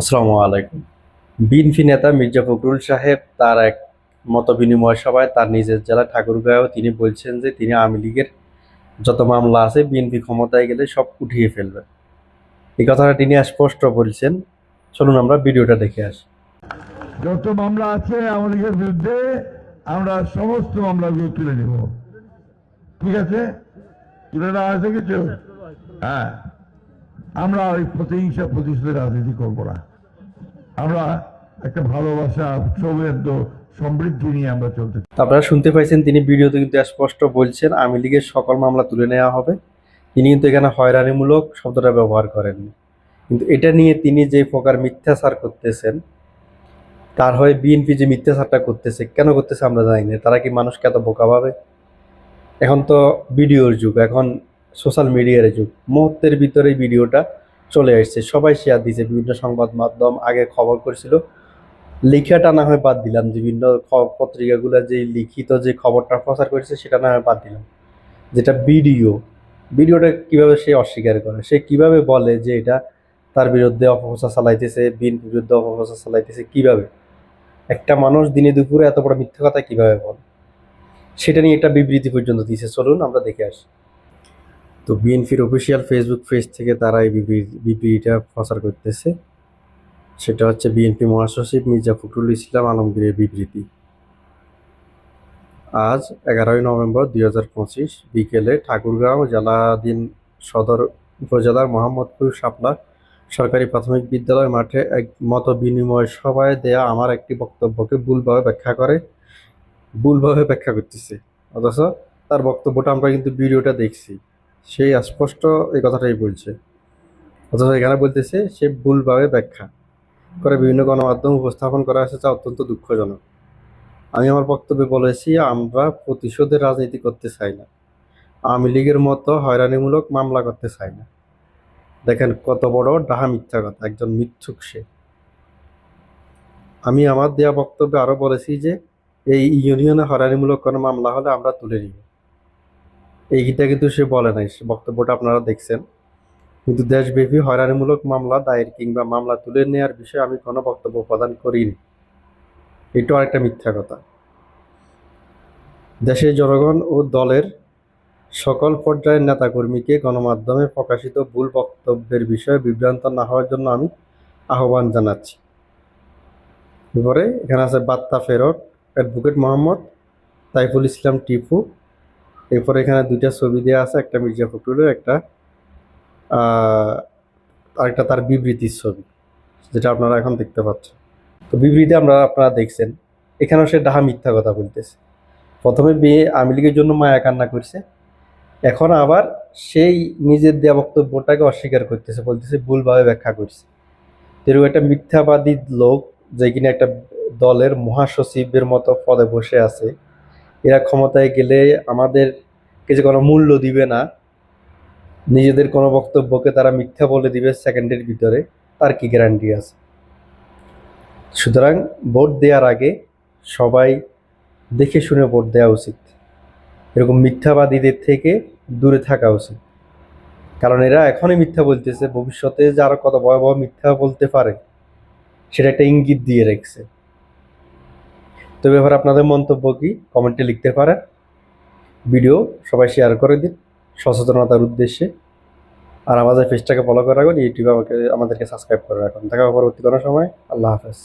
আসসালামু আলাইকুম। বিএনপি নেতা মির্জা ফখরুল সাহেব তার এক মত বিনিময় সভায় তার নিজের জেলা ঠাকুরগাঁও তিনি বলছেন যে তিনি আওয়ামী লীগের যত মামলা আছে বিএনপি ক্ষমতায় গেলে সব উঠিয়ে ফেলবে। এই কথাটা তিনি স্পষ্ট বলছেন। চলুন আমরা ভিডিওটা দেখে আসি। যত মামলা আছে আওয়ামী লীগের বিরুদ্ধে আমরা সমস্ত মামলাগুলো তুলে নেব। ঠিক আছে? তুলে নেওয়া আছে কিছু? হ্যাঁ। আমরা ওই প্রতিহিংসা প্রতিশোধের রাজনীতি করব না। আমরা একটা ভালোবাসা সৌহার্দ্য সমৃদ্ধি নিয়ে আমরা চলতে। আপনারা শুনতে পাইছেন, তিনি ভিডিওতে কিন্তু স্পষ্ট বলছেন, আওয়ামী লীগের সকল মামলা তুলে নেওয়া হবে। তিনি কিন্তু এখানে হয়রানিমূলক শব্দটা ব্যবহার করেননি কিন্তু এটা নিয়ে তিনি যে প্রকার মিথ্যাচার করতেছেন, তার হয়ে বিএনপি যে মিথ্যাচারটা করতেছে, কেন করতেছে আমরা জানি না। তারা কি মানুষকে এত বোকা ভাবে? এখন তো ভিডিওর যুগ, এখন সোশ্যাল মিডিয়ার যুগ। মুহূর্তের ভিতরে ভিডিওটা চলে আসছে। সবাই শেয়ার দিছে বিভিন্ন সংবাদ মাধ্যম আগে খবর করেছিল। লেখাটা না হয় বাদ দিলাম, বিভিন্ন পত্রিকাগুলো যে লিখিত যে খবরটা প্রচার করেছে সেটা না হয় বাদ দিলাম। যেটা ভিডিও, ভিডিওটা কীভাবে সে অস্বীকার করে? সে কীভাবে বলে যে এটা তার বিরুদ্ধে অপপ্রচার চালাইতেছে বিএনপির বিরুদ্ধে অপপ্রচার চালাইতেছে, কীভাবে? একটা মানুষ দিনে দুপুরে এত বড় মিথ্যা কথা কীভাবে বলে? সেটা নিয়ে একটা বিবৃতি পর্যন্ত দিয়েছে। চলুন আমরা দেখে আসি। তো বিএনপির অফিসিয়াল ফেসবুক পেজ থেকে তারা এই বিবৃতি বিবৃতিটা প্রচার করতেছে। সেটা হচ্ছে বিএনপি মহাসচিব মির্জা ফখরুল ইসলাম আলমগীরের বিবৃতি। আজ এগারোই নভেম্বর দুই হাজার পঁচিশ বিকেলে ঠাকুরগাঁও জেলাধীন সদর উপজেলার মোহাম্মদপুর শাপলা সরকারি প্রাথমিক বিদ্যালয় মাঠে এক মত বিনিময় সভায় দেয়া আমার একটি বক্তব্যকে ভুলভাবে ব্যাখ্যা করে, ভুলভাবে ব্যাখ্যা করতেছে। অথচ তার বক্তব্যটা আমরা কিন্তু ভিডিওটা দেখছি। সেই স্পষ্ট এই কথাটাই বলছে। অথচ এখানে বলতেছে, সে ভুলভাবে ব্যাখ্যা করে বিভিন্ন গণমাধ্যম উপস্থাপন করা হয়েছে যা অত্যন্ত দুঃখজনক। আমি আমার বক্তব্যে বলেছি, আমরা প্রতিশোধের রাজনীতি করতে চাই না। আওয়ামী লীগের মতো হয়রানিমূলক মামলা করতে চাই না। দেখেন কত বড় ডাহা মিথ্যা কথা, একজন মিথ্যুক সে। আমি আমার দেওয়া বক্তব্যে আরও বলেছি যে, এই ইউনিয়নে হয়রানিমূলক কোনো মামলা হলে আমরা তুলে নিব। এইটা কিন্তু সে বলে নাই বক্তব্যটা আপনারা দেখছেন। কিন্তু দেশব্যাপী হয়রানিমূলক মামলা, দায়ের কিংবা মামলা তুলে নেওয়ার বিষয়ে আমি কোনো বক্তব্য প্রদান করিনি। এটাও একটা মিথ্যা কথা। দেশের জনগণ ও দলের সকল পর্যায়ের নেতাকর্মীকে গণমাধ্যমে প্রকাশিত ভুল বক্তব্যের বিষয়ে বিভ্রান্ত না হওয়ার জন্য আমি আহ্বান জানাচ্ছি। এরপরে এখানে আছে বার্তা ফেরত, অ্যাডভোকেট মোহাম্মদ তাইফুল ইসলাম টিপু এরপরে এখানে দুইটা ছবি দেওয়া আছে, একটা মির্জা ফখরুলের, একটা আরেকটা তার বিবৃতির ছবি, যেটা আপনারা এখন দেখতে পাচ্ছেন। তো বিবৃতি আমরা, আপনারা দেখছেন। এখানেও সে ডাহা মিথ্যা কথা বলতেছে। প্রথমে বিয়ে আওয়ামী লীগের জন্য মায়া কান্না করছে। এখন আবার সেই নিজের দেওয়া বক্তব্যটাকে অস্বীকার করতেছে, বলতেছে ভুলভাবে ব্যাখ্যা করছে। এরকম একটা মিথ্যাবাদী লোক যে কিনা একটা দলের মহাসচিবের মতো পদে বসে আছে এরা ক্ষমতায় গেলে আমাদেরকে যে কোনো মূল্য দিবে না। নিজেদের কোনো বক্তব্যকে তারা মিথ্যা বলে দিবে সেকেন্ডের ভিতরে, তার কি গ্যারান্টি আছে? সুতরাং ভোট দেওয়ার আগে সবাই দেখে শুনে ভোট দেওয়া উচিত। এরকম মিথ্যাবাদীদের থেকে দূরে থাকা উচিত। কারণ এরা এখনই মিথ্যা বলতেছে, ভবিষ্যতে যে আরও কত ভয়াবহ মিথ্যা বলতে পারে, সেটা একটা ইঙ্গিত দিয়ে রেখেছে। তো ব্যাপারে আপনাদের মন্তব্য কি? কমেন্টে লিখতে পারেন। ভিডিও সবাই শেয়ার করে দিন সচেতনতার উদ্দেশ্যে। আর আমাদের ফেসটাকে ফলো করে রাখুন ইউটিউবে আমাকে, আমাদেরকে সাবস্ক্রাইব করে রাখুন। দেখা পরবর্তী কোনো সময়। আল্লাহ হাফেজ।